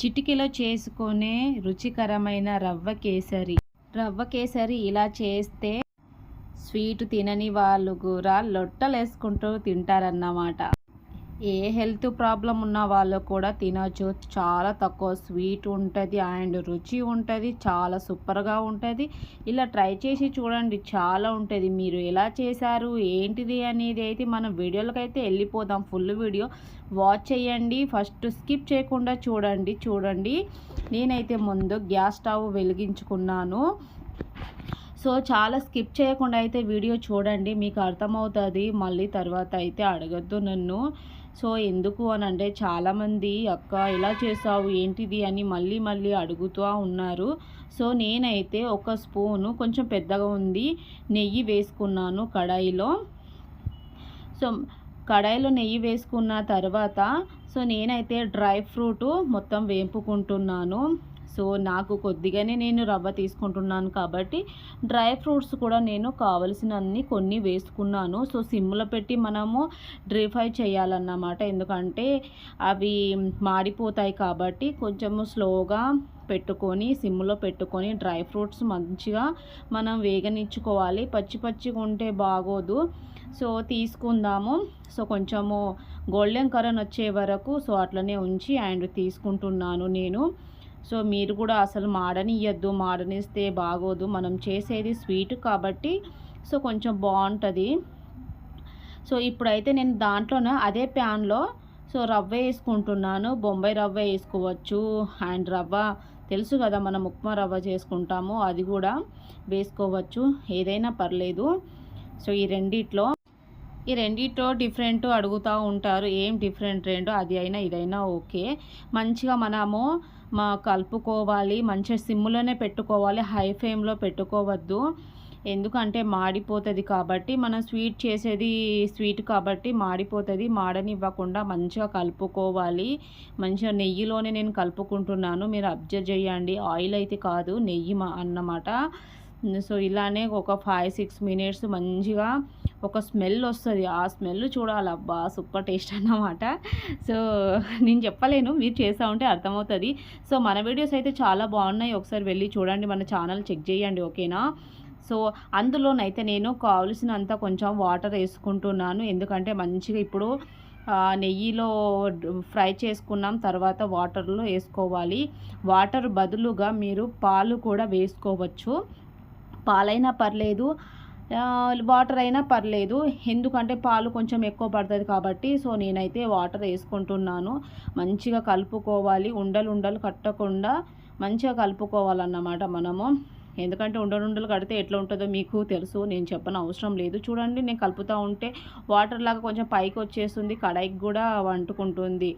చిటికలో చేసుకునే రుచికరమైన రవ్వ కేసరి. రవ్వ కేసరి ఇలా చేస్తే స్వీట్ తినని వాళ్ళు కూడా లొట్టలేసుకుంటూ తింటారన్నమాట. ఏ హెల్త్ ప్రాబ్లం ఉన్న వాళ్ళు కూడా తినచ్చు. చాలా తక్కువ స్వీట్ ఉంటుంది అండ్ రుచి ఉంటుంది. చాలా సూపర్గా ఉంటుంది. ఇలా ట్రై చేసి చూడండి. చాలా ఉంటుంది. మీరు ఎలా చేశారు? ఏంటిది అనేది అయితే మనం వీడియోలకు అయితే వెళ్ళిపోదాం. Full video. వాచ్ చేయండి. ఫస్ట్ స్కిప్ చేయకుండా చూడండి. చూడండి. నేనైతే ముందు గ్యాస్ స్టవ్ వెలిగించుకున్నాను. సో చాలా స్కిప్ చేయకుండా అయితే వీడియో చూడండి. మీకు అర్థమవుతుంది. మళ్ళీ తర్వాత అయితే అడగద్దు నన్ను. సో ఎందుకు అని అంటే చాలామంది అక్క ఎలా చేసావు? ఏంటిది? అని మళ్ళీ మళ్ళీ అడుగుతూ ఉన్నారు. సో నేనైతే ఒక స్పూను కొంచెం పెద్దగా ఉంది నెయ్యి వేసుకున్నాను కడాయిలో. సో కడాయిలో నెయ్యి వేసుకున్న తర్వాత సో నేనైతే డ్రై ఫ్రూట్ మొత్తం వేపుకుంటున్నాను. సో నాకు కొద్దిగానే నేను రవ్వ తీసుకుంటున్నాను కాబట్టి డ్రై ఫ్రూట్స్ కూడా నేను కావలసినన్ని కొన్ని వేసుకున్నాను. సో సిమ్లో పెట్టి మనము డ్రై ఫ్రై చేయాలన్నమాట. ఎందుకంటే అవి మాడిపోతాయి కాబట్టి కొంచెము స్లోగా పెట్టుకొని సిమ్లో పెట్టుకొని డ్రై ఫ్రూట్స్ మంచిగా మనం వేగనిచ్చుకోవాలి. పచ్చి పచ్చిగా ఉంటే బాగోదు. సో తీసుకుందాము. సో కొంచెము గోల్డెన్ కలర్ వచ్చే వరకు సో అట్లనే ఉంచి అండ్ తీసుకుంటున్నాను నేను. సో మీరు కూడా అసలు మాడనియద్దు మాడనిస్తే బాగోదు. మనం చేసేది స్వీట్ కాబట్టి సో కొంచెం బాగుంటుంది. సో ఇప్పుడైతే నేను దాంట్లోనే అదే ప్యాన్లో సో రవ్వ వేసుకుంటున్నాను. బొంబాయి రవ్వ వేసుకోవచ్చు. అండ్ రవ్వ తెలుసు కదా మనం ఉప్మా రవ్వ చేసుకుంటాము అది కూడా వేసుకోవచ్చు. ఏదైనా పర్లేదు. సో ఈ రెండిట్లో ఈ రెండిట్లో డిఫరెంట్ అడుగుతూ ఉంటారు. ఏం డిఫరెంట్ రెండు అది అయినా ఇదైనా ఓకే. మంచిగా మనము మా కలుపుకోవాలి మంచిగా సిమ్లోనే పెట్టుకోవాలి హై ఫ్లేమ్లో పెట్టుకోవద్దు. ఎందుకంటే మాడిపోతుంది కాబట్టి మనం స్వీట్ చేసేది స్వీట్ కాబట్టి మాడిపోతుంది మాడనివ్వకుండా మంచిగా కలుపుకోవాలి. మంచిగా నెయ్యిలోనే నేను కలుపుకుంటున్నాను. మీరు అబ్జర్వ్ చేయండి. ఆయిల్ అయితే కాదు నెయ్యి అన్నమాట. సో ఇలానే ఒక ఫైవ్ సిక్స్ మినిట్స్ మంచిగా ఒక స్మెల్ వస్తుంది. ఆ స్మెల్ చూడాలి. అబ్బా సూపర్ టేస్ట్ అన్నమాట. సో నేను చెప్పలేను. మీరు చేస్తూ ఉంటే అర్థమవుతుంది. సో మన వీడియోస్ అయితే చాలా బాగున్నాయి. ఒకసారి వెళ్ళి చూడండి. మన ఛానల్ చెక్ చేయండి ఓకేనా? సో అందులోనైతే నేను కావలసినంత కొంచెం వాటర్ వేసుకుంటున్నాను. ఎందుకంటే మంచిగా ఇప్పుడు నెయ్యిలో ఫ్రై చేసుకున్నాం. తర్వాత వాటర్లో వేసుకోవాలి. వాటర్ బదులుగా మీరు పాలు కూడా వేసుకోవచ్చు. పాలైనా పర్లేదు వాటర్ అయినా పర్లేదు. ఎందుకంటే పాలు కొంచెం ఎక్కువ పడుతుంది కాబట్టి సో నేనైతే వాటర్ వేసుకుంటున్నాను. మంచిగా కలుపుకోవాలి. ఉండలు ఉండలు కట్టకుండా మంచిగా కలుపుకోవాలన్నమాట మనము. ఎందుకంటే ఉండలుండలు కడితే ఎట్లా ఉంటుందో మీకు తెలుసు. నేను చెప్పని అవసరం లేదు. చూడండి నేను కలుపుతూ ఉంటే వాటర్ లాగా కొంచెం పైకి వచ్చేస్తుంది కడాయికి కూడా వంటుకుంటుంది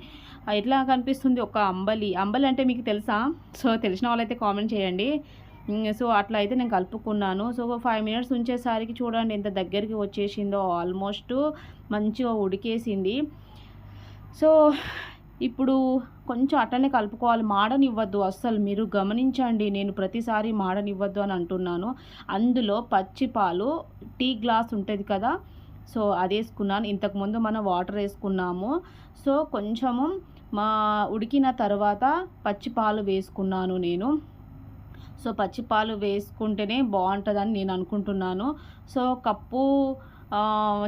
ఎట్లా కనిపిస్తుంది? ఒక అంబలి. అంబలి అంటే మీకు తెలుసా? సో తెలిసిన వాళ్ళైతే కామెంట్ చేయండి. సో అట్లా అయితే నేను కలుపుకున్నాను. సో ఫైవ్ మినిట్స్ ఉంచేసరికి చూడండి ఎంత దగ్గరికి వచ్చేసిందో ఆల్మోస్ట్ మంచిగా ఉడికేసింది. సో ఇప్పుడు కొంచెం అట్టనే కలుపుకోవాలి. మాడనివ్వద్దు అస్సలు. మీరు గమనించండి నేను ప్రతిసారి మాడనివ్వద్దు అని అంటున్నాను. అందులో పచ్చి పాలు టీ గ్లాస్ ఉంటుంది కదా సో అది వేసుకున్నాను. ఇంతకుముందు మనం వాటర్ వేసుకున్నాము. సో కొంచెము మా ఉడికిన తర్వాత పచ్చి పాలు వేసుకున్నాను నేను. సో పచ్చిపాలు వేసుకుంటేనే బాగుంటుందని నేను అనుకుంటున్నాను. సో కప్పు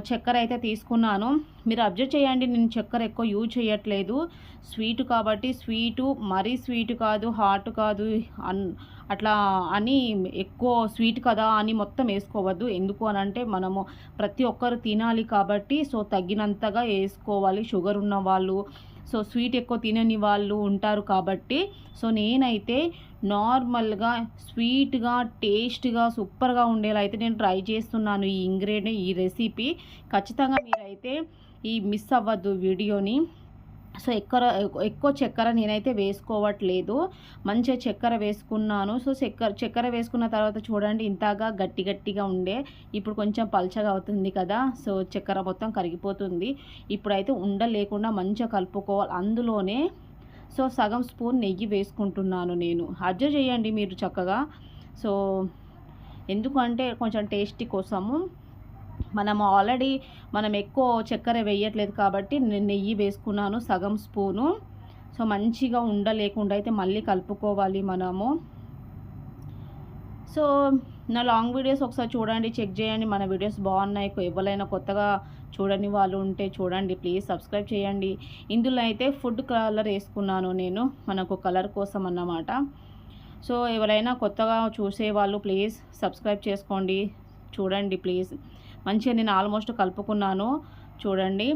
చక్కెర అయితే తీసుకున్నాను. మీరు అబ్జర్వ్ చేయండి నేను చక్కెర ఎక్కువ యూజ్ చేయట్లేదు. స్వీట్ కాబట్టి స్వీటు మరీ స్వీట్ కాదు హాట్ కాదు అన్ అట్లా అని ఎక్కువ స్వీట్ కదా అని మొత్తం వేసుకోవద్దు. ఎందుకు అని అంటే మనము ప్రతి ఒక్కరు తినాలి కాబట్టి సో తగినంతగా వేసుకోవాలి. షుగర్ ఉన్న వాళ్ళు సో స్వీట్ ఎక్కువ తినని వాళ్ళు ఉంటారు కాబట్టి. సో నేనైతే నార్మల్గా స్వీట్గా టేస్ట్గా సూపర్గా ఉండేలా అయితే నేను ట్రై చేస్తున్నాను ఈ ఇంగ్రీడియంట్ ఈ రెసిపీ. ఖచ్చితంగా మీరైతే ఈ మిస్ అవ్వద్దు వీడియోని. సో ఎక్కర ఎక్కువ చక్కెర నేనైతే వేసుకోవట్లేదు. మంచిగా చక్కెర వేసుకున్నాను. సో చక్కెర చక్కెర వేసుకున్న తర్వాత చూడండి ఇంతగా గట్టి గట్టిగా ఉండే. ఇప్పుడు కొంచెం పల్చగా అవుతుంది కదా సో చక్కెర మొత్తం కరిగిపోతుంది. ఇప్పుడైతే ఉండ లేకుండా మంచిగా కలుపుకోవాలి. అందులోనే సో సగం స్పూన్ నెయ్యి వేసుకుంటున్నాను నేను. అడ్జస్ట్ చేయండి మీరు చక్కగా. సో ఎందుకంటే కొంచెం టేస్టీ కోసము. మనం ఆల్రెడీ మనం ఎక్కువ చక్కెర వేయట్లేదు కాబట్టి నేను నెయ్యి వేసుకున్నాను సగం స్పూను. సో మంచిగా ఉండలేకుండా అయితే మళ్ళీ కలుపుకోవాలి మనము. సో నా లాంగ్ వీడియోస్ ఒకసారి చూడండి చెక్ చేయండి. మన వీడియోస్ బాగున్నాయి. ఎవరైనా కొత్తగా చూడని వాళ్ళు ఉంటే చూడండి. ప్లీజ్ సబ్స్క్రైబ్ చేయండి. ఇందులో అయితే ఫుడ్ కలర్ వేసుకున్నాను నేను. మనకు కలర్ కోసం అన్నమాట. సో ఎవరైనా కొత్తగా చూసే వాళ్ళు ప్లీజ్ సబ్స్క్రైబ్ చేసుకోండి. చూడండి ప్లీజ్. మంచిగా నేను ఆల్మోస్ట్ కలుపుకున్నాను. చూడండి.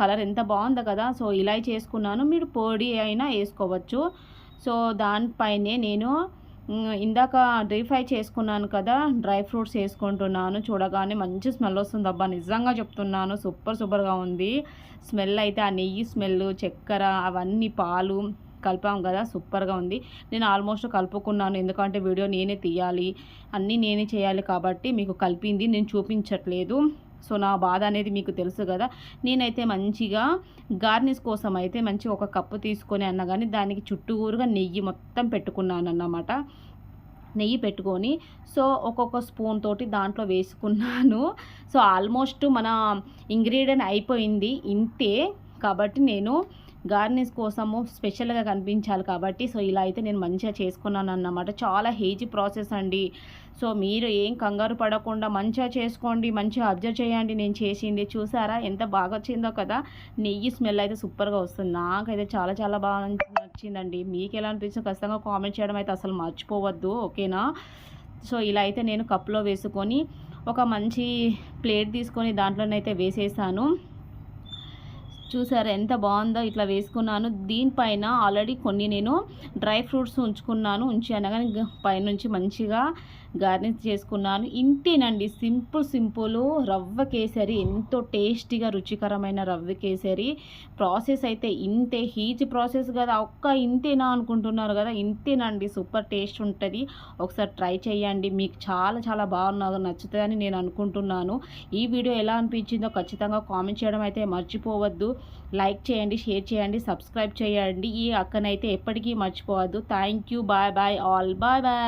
కలర్ ఎంత బాగుందో కదా. సో ఇలా చేసుకున్నాను. మీరు పొడి అయినా వేసుకోవచ్చు. సో దానిపైనే నేను ఇందాక డ్రై ఫ్రై చేసుకున్నాను కదా డ్రై ఫ్రూట్స్ వేసుకుంటున్నాను. చూడగానే మంచి స్మెల్ వస్తుంది అబ్బా. నిజంగా చెప్తున్నాను సూపర్ సూపర్గా ఉంది. స్మెల్ అయితే ఆ నెయ్యి స్మెల్ చక్కెర అవన్నీ పాలు కలిపాం కదా సూపర్గా ఉంది. నేను ఆల్మోస్ట్ కలుపుకున్నాను ఎందుకంటే వీడియో నేనే తీయాలి. అన్నీ నేనే చేయాలి కాబట్టి మీకు కలిపింది నేను చూపించట్లేదు. సో నా బాధ అనేది మీకు తెలుసు కదా. నేనైతే మంచిగా గార్నిష్ కోసం అయితే మంచిగా ఒక కప్పు తీసుకొని అన్న కానీ దానికి చుట్టూరుగా నెయ్యి మొత్తం పెట్టుకున్నాను అన్నమాట నెయ్యి పెట్టుకొని సో ఒక్కొక్క స్పూన్ తోటి దాంట్లో వేసుకున్నాను. సో ఆల్మోస్ట్ మన ఇంగ్రీడియంట్ అయిపోయింది ఇంతే. కాబట్టి నేను గార్నిష్ కోసము స్పెషల్గా కనిపించాలి కాబట్టి సో ఇలా అయితే నేను మంచిగా చేసుకున్నాను అన్నమాట చాలా హేజీ ప్రాసెస్ అండి. సో మీరు ఏం కంగారు పడకుండా మంచిగా చేసుకోండి మంచిగా అబ్జర్వ్ చేయండి. నేను చేసింది చూసారా? ఎంత బాగా వచ్చిందో కదా? నెయ్యి స్మెల్ అయితే సూపర్గా వస్తుంది. నాకైతే చాలా చాలా బాగా నచ్చిందండి. మీకు ఎలా అనిపించిందో ఖచ్చితంగా కామెంట్ చేయడం అయితే అసలు మర్చిపోవద్దు ఓకేనా? సో ఇలా అయితే నేను కప్లో వేసుకొని ఒక మంచి ప్లేట్ తీసుకొని దాంట్లోనైతే వేసేసాను. చూసారా ఎంత బాగుందో ఇట్లా వేసుకున్నాను. దీనిపైన ఆల్రెడీ కొన్ని నేను డ్రై ఫ్రూట్స్ ఉంచుకున్నాను. ఉంచి అనగానే పైనుంచి మంచిగా గార్నిష్ చేసుకున్నాను. ఇంతేనండి. సింపుల్ సింపుల్ రవ్వ కేసరి ఎంతో టేస్టీగా రుచికరమైన రవ్వ కేసరి. ప్రాసెస్ అయితే ఇంతే. హీజ్ ప్రాసెస్ కదా. ఒక్క ఇంతేనా అనుకుంటున్నారు కదా. ఇంతేనండి. సూపర్ టేస్ట్ ఉంటుంది. ఒకసారి ట్రై చేయండి. మీకు చాలా చాలా బాగున్నా నచ్చుతుందని నేను అనుకుంటున్నాను. ఈ వీడియో ఎలా అనిపించిందో ఖచ్చితంగా కామెంట్ చేయడం అయితే మర్చిపోవద్దు. లైక్ చేయండి షేర్ చేయండి సబ్స్క్రైబ్ చేయండి. ఈ అక్కనైతే ఎప్పటికీ మర్చిపోవద్దు. Thank you. Bye bye all. Bye bye.